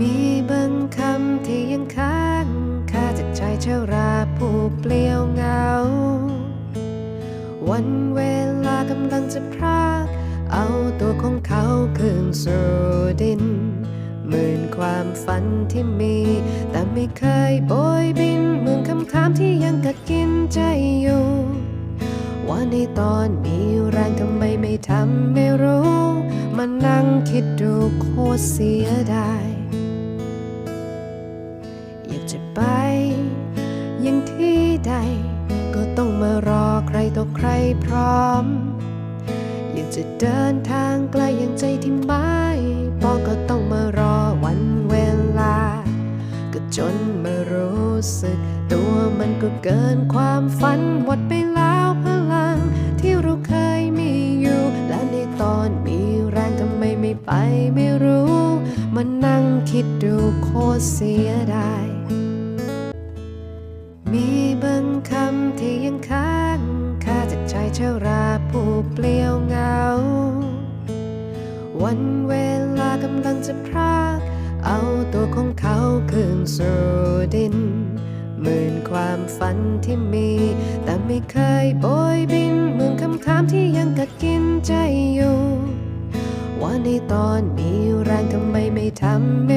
มีบางคำที่ยังค้างคาจากใจชาวราผู้เปลี่ยวเหงา วันเวลากำลังจะพรากเอาตัวของเขาคืนสู่ดินหมื่นความฝันที่มี แต่ไม่เคยโบยบินเหมือนคำถามที่ยังกัดกินใจอยู่ ว่าในตอนมีแรงทำไมไม่ทำไม่รู้ มานั่งคิดดูโคตรเสียดาย จะไป ยังที่ใด ก็ต้องมารอใครต่อใครพร้อม อยากจะเดินทางไกลอย่างใจที่ไม่ปองก็ต้องมารอวันเวลา ก็จนมารู้สึก ตัวมันก็เกินความฝันหมดไปแล้วพลัง ที่เราเคยมีอยู่ และในตอนมีแรงทำไมไม่ไปไม่รู้มานั่งคิด โคตรเสียดาย มีบางคำที่ยังค้างคาจากใจชาราผู้เปลี่ยวเหงา วันเวลากำลังจะพรากเอาตัวของเขาคืนสู่ดินหมื่นความฝันที่มี แต่ไม่เคยโบยบินเหมือนคำถามที่ยังกัดกินใจอยู่ ว่าในตอนมีแรงทำไมไม่ทำไ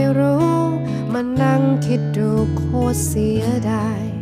มานั่งคิดดูโคตรเสียดาย